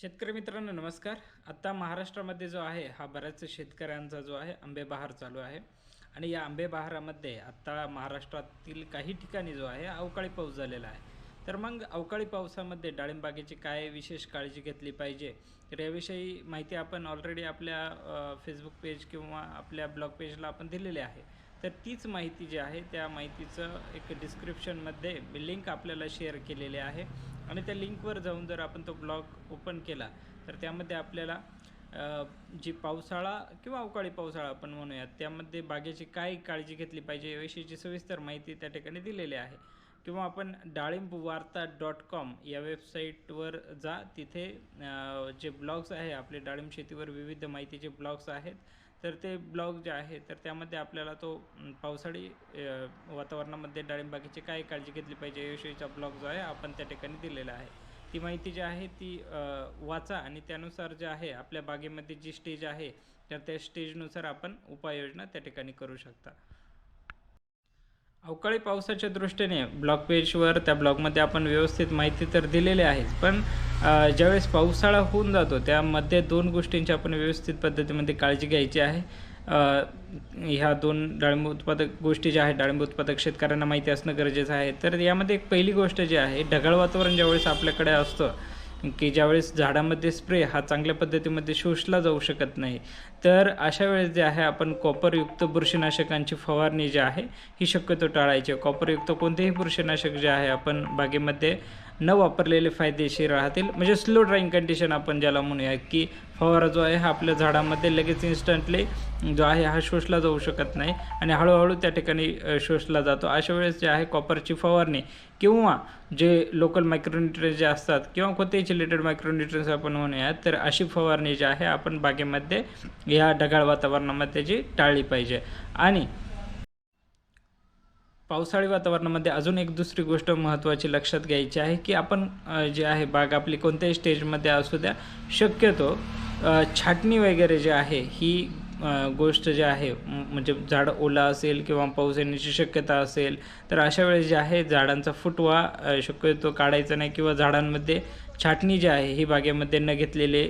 शेतकरी मित्रांनो नमस्कार. आत्ता महाराष्ट्रामध्ये जो आहे हा बऱ्याच शेतकऱ्यांचा जो आहे आंबे बहार चालू आहे. आणि या आंबे बहारामध्ये आत्ता महाराष्ट्रातील काही ठिकाणी जो आहे अवकाळी पाऊस झालेला आहे. तर मग अवकाळी पावसामध्ये डाळिंबागेची काय विशेष काळजी घेतली पाहिजे तर याविषयी माहिती आपण ऑलरेडी आपल्या फेसबुक पेज किंवा आपल्या ब्लॉग पेजला आपण दिलेली आहे. तर तीच माहिती जी आहे त्या माहितीचं एक डिस्क्रिप्शनमध्ये लिंक आपल्याला शेअर केलेली आहे. आणि त्या लिंकवर जाऊन जर आपण तो ब्लॉग ओपन केला तर त्यामध्ये आपल्याला जी पावसाळा किंवा अवकाळी पावसाळा आपण म्हणूयात त्यामध्ये बागेची काय काळजी घेतली पाहिजे याविषयीची सविस्तर माहिती त्या ठिकाणी दिलेली आहे. किंवा आपण डाळिंब वार्ता डॉट कॉम या वेबसाईटवर जा तिथे जे ब्लॉग्स आहे आपले डाळिंब शेतीवर विविध माहितीचे ब्लॉग्स आहेत. तर ते ब्लॉग जे आहे तर त्यामध्ये आपल्याला तो पावसाळी वातावरणामध्ये डाळिंबागेची काय काळजी घेतली पाहिजे याविषयीचा ब्लॉग जो आहे आपण त्या ठिकाणी दिलेला आहे. ती माहिती जी आहे ती वाचा आणि त्यानुसार जे आहे आपल्या बागेमध्ये जी स्टेज आहे तर त्या स्टेजनुसार आपण उपाययोजना त्या ठिकाणी करू शकता. अवकाळी पावसाच्या दृष्टीने ब्लॉग पेजवर त्या ब्लॉगमध्ये आपण व्यवस्थित माहिती तर दिलेली आहेच पण ज्यावेळेस पावसाळा होऊन जातो त्यामध्ये दोन गोष्टींची आपण व्यवस्थित पद्धतीमध्ये काळजी घ्यायची आहे. ह्या दोन डाळिंब उत्पादक गोष्टी ज्या आहेत डाळिंब उत्पादक शेतकऱ्यांना माहिती असणं गरजेचं आहे. तर यामध्ये एक पहिली गोष्ट जी आहे ढगाळ वातावरण ज्यावेळेस आपल्याकडे असतं की ज्यावेळेस झाडामध्ये स्प्रे हा चांगल्या पद्धतीमध्ये शोषला जाऊ शकत नाही तर अशा वेळेस जे आहे आपण कॉपरयुक्त बुरशीनाशकांची फवारणी जी आहे ही शक्यतो टाळायची. कॉपरयुक्त कोणतेही बुरशीनाशक जे आहे आपण बागेमध्ये न वापरलेले फायदेशीर राहतील. म्हणजे स्लो ड्राईंग कंडिशन आपण ज्याला म्हणूया की फवारा जो आहे हा आपल्या झाडामध्ये लगेच इन्स्टंटली जो आहे हा शोषला जाऊ शकत नाही आणि हळूहळू त्या ठिकाणी शोषला जातो. अशा वेळेस जे आहे कॉपरची फवारणी किंवा जे लोकल मायक्रोन्युट्रियन्स जे असतात किंवा कोणतेही चिलेटेड मायक्रोन्युट्रियन्स आपण म्हणूयात तर अशी फवारणी जी आहे आपण बागेमध्ये या ढगाळ वातावरणामध्ये जी टाळली पाहिजे. आणि पावसाळी वातावरणामध्ये अजून एक दुसरी गोष्ट महत्त्वाची लक्षात घ्यायची आहे की आपण जे आहे बाग आपली कोणत्याही स्टेजमध्ये असू द्या शक्यतो छाटणी वगैरे जे आहे ही गोष्ट जी आहे म्हणजे झाड ओला असेल किंवा पाऊस येण्याची शक्यता असेल तर अशा वेळेस जे आहे झाडांचा फुटवा शक्यतो काढायचा नाही किंवा झाडांमध्ये छाटणी जी आहे ही बागेमध्ये न घेतलेले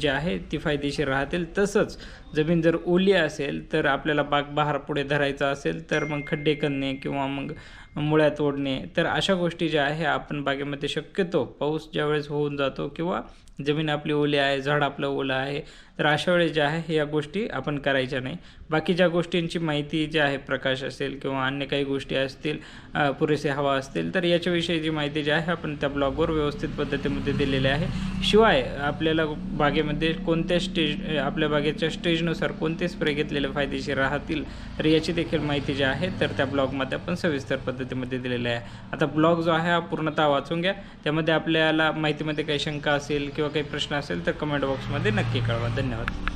जे आहे ती फायदेशीर राहतील. तसंच जमीन जर ओली असेल तर आपल्याला बाग बहार पुढे धरायचा असेल तर मग खड्डे करणे किंवा मग मुळ्या तोडणे तर अशा गोष्टी ज्या आहे आपण बागेमध्ये शक्यतो पाऊस ज्यावेळेस होऊन जातो किंवा जमीन आपली ओली आहे झाड आपलं ओलं आहे तर अशा वेळेस ज्या आहे या गोष्टी आपण करायच्या नाही. बाकी ज्या गोष्टींची माहिती जी आहे प्रकाश असेल किंवा अन्य काही गोष्टी असतील पुरेसे हवा असतील तर याच्याविषयी जी माहिती जी आहे आपण त्या ब्लॉगवर व्यवस्थित पद्धतीमध्ये दिलेले आहे. शिवाय आपल्याला बागेमध्ये कोणत्या स्टेज आपल्या बागेच्या स्टेजनुसार कोणते स्प्रे घेतलेले फायदेशीर राहतील तर याची देखील माहिती जी आहे तर त्या ब्लॉगमध्ये आपण सविस्तर पद्धतीमध्ये दिलेली आहे. आता ब्लॉग जो आहे हा पूर्णतः वाचून घ्या. त्यामध्ये आपल्याला माहितीमध्ये काही शंका असेल किंवा काही प्रश्न असेल तर कमेंट बॉक्समध्ये नक्की कळवा. धन्यवाद.